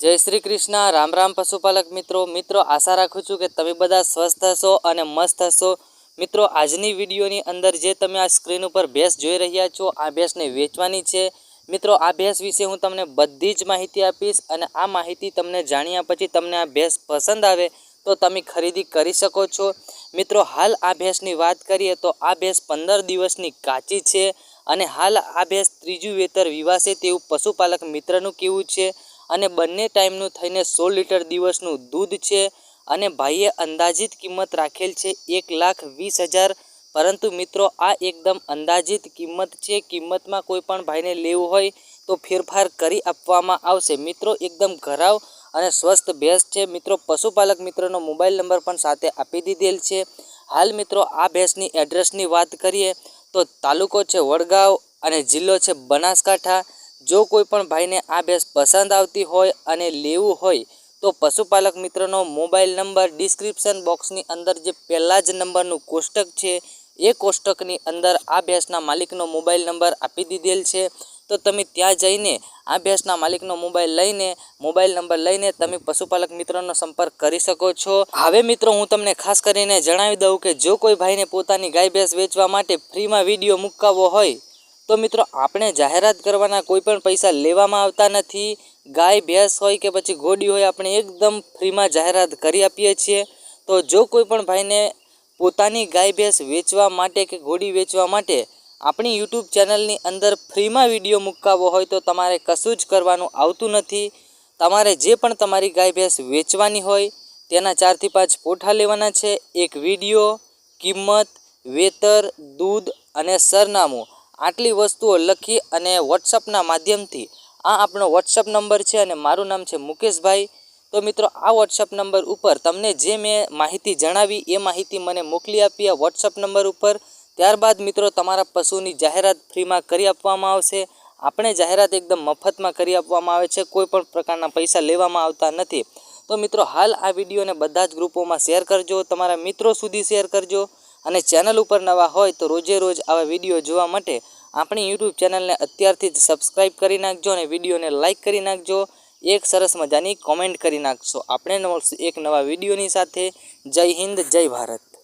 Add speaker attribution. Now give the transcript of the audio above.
Speaker 1: જય શ્રી કૃષ્ણ. રામ રામ પશુપાલક મિત્રો. મિત્રો, આશા રાખું છું કે તમે બધા સ્વસ્થ હશો અને મસ્ત હશો. મિત્રો, આજની વિડીયોની અંદર જે તમે આ સ્ક્રીન ઉપર ભેંસ જોઈ રહ્યા છો, આ ભેંસને વેચવાની છે. મિત્રો, આ ભેંસ વિશે હું તમને બધી જ માહિતી આપીશ અને આ માહિતી તમને જાણ્યા પછી તમને આ ભેંસ પસંદ આવે તો તમે ખરીદી કરી શકો છો. મિત્રો, હાલ આ ભેંસની વાત કરીએ તો આ ભેંસ પંદર દિવસની કાચી છે અને હાલ આ ભેંસ ત્રીજું વેતર વિવાસે તેવું પશુપાલક મિત્રનું કેવું છે. અને બંને ટાઈમનું થઈને સોળ લીટર દિવસનું દૂધ છે અને ભાઈએ અંદાજિત કિંમત રાખેલ છે એક લાખ વીસ હજાર. પરંતુ મિત્રો, આ એકદમ અંદાજિત કિંમત છે. કિંમતમાં કોઈ પણ ભાઈને લેવું હોય તો ફેરફાર કરી આપવામાં આવશે. મિત્રો, એકદમ ઘરાવ અને સ્વસ્થ ભેંસ છે. મિત્રો, પશુપાલક મિત્રોનો મોબાઈલ નંબર પણ સાથે આપી દીધેલ છે. હાલ મિત્રો, આ ભેંસની એડ્રેસની વાત કરીએ તો તાલુકો છે વડગાંવ અને જિલ્લો છે બનાસકાંઠા. જો કોઈ પણ ભાઈને આ ભેંસ પસંદ આવતી હોય અને લેવું હોય, તો પશુપાલક મિત્રનો મોબાઈલ નંબર ડિસ્ક્રિપ્શન બોક્સની અંદર જે પહેલાં જ નંબરનું કોષ્ટક છે, એ કોષ્ટકની અંદર આ ભેંસના માલિકનો મોબાઈલ નંબર આપી દીધેલ છે. તો તમે ત્યાં જઈને આ ભેંસના માલિકનો મોબાઈલ લઈને, મોબાઈલ નંબર લઈને તમે પશુપાલક મિત્રનો સંપર્ક કરી શકો છો. હવે મિત્રો, હું તમને ખાસ કરીને જણાવી દઉં કે જો કોઈ ભાઈને પોતાની ગાય ભેંસ વેચવા માટે ફ્રીમાં વીડિયો મુકાવવો હોય તો મિત્રો, આપણે જાહેરાત કરવાના કોઈ પણ પૈસા લેવામાં આવતા નથી. ગાય, ભેંસ હોય કે પછી ઘોડી હોય, આપણે એકદમ ફ્રીમાં જાહેરાત કરી આપીએ છીએ. તો જો કોઈ પણ ભાઈને પોતાની ગાય, ભેંસ વેચવા માટે કે ઘોડી વેચવા માટે આપણી યુટ્યુબ ચેનલની અંદર ફ્રીમાં વીડિયો મૂકાવવો હોય, તો તમારે કશું જ કરવાનું આવતું નથી. તમારે જે પણ તમારી ગાય, ભેંસ વેચવાની હોય, તેના ચારથી પાંચ પોઠા લેવાના છે. એક વીડિયો, કિંમત, વેતર, દૂધ અને સરનામું. આટલી વસ્તુઓ લખી અને વોટ્સઅપના માધ્યમથી આ આપણો વોટ્સઅપ નંબર છે અને મારું નામ છે મુકેશભાઈ. તો મિત્રો, આ વોટ્સઅપ નંબર ઉપર તમને જે મેં માહિતી જણાવી, એ માહિતી મને મોકલી આપી આ વોટ્સઅપ નંબર ઉપર. ત્યારબાદ મિત્રો, તમારા પશુની જાહેરાત ફ્રીમાં કરી આપવામાં આવશે. આપણે જાહેરાત એકદમ મફતમાં કરી આપવામાં આવે છે. કોઈ પણ પ્રકારના પૈસા લેવામાં આવતા નથી. તો મિત્રો, હાલ આ વિડીયોને બધા જ ગ્રુપોમાં શેર કરજો. તમારા મિત્રો સુધી શેર કરજો. અને ચેનલ ઉપર નવા હોય તો રોજે રોજ આવા વીડિયો જોવા માટે આપણી યુટ્યુબ ચેનલને અત્યારથી જ સબસ્ક્રાઈબ કરી નાખજો અને વિડીયોને લાઇક કરી નાખજો. એક સરસ મજાની કોમેન્ટ કરી નાખશો. આપણે એક નવા વિડીયોની સાથે. જય હિન્દ, જય ભારત.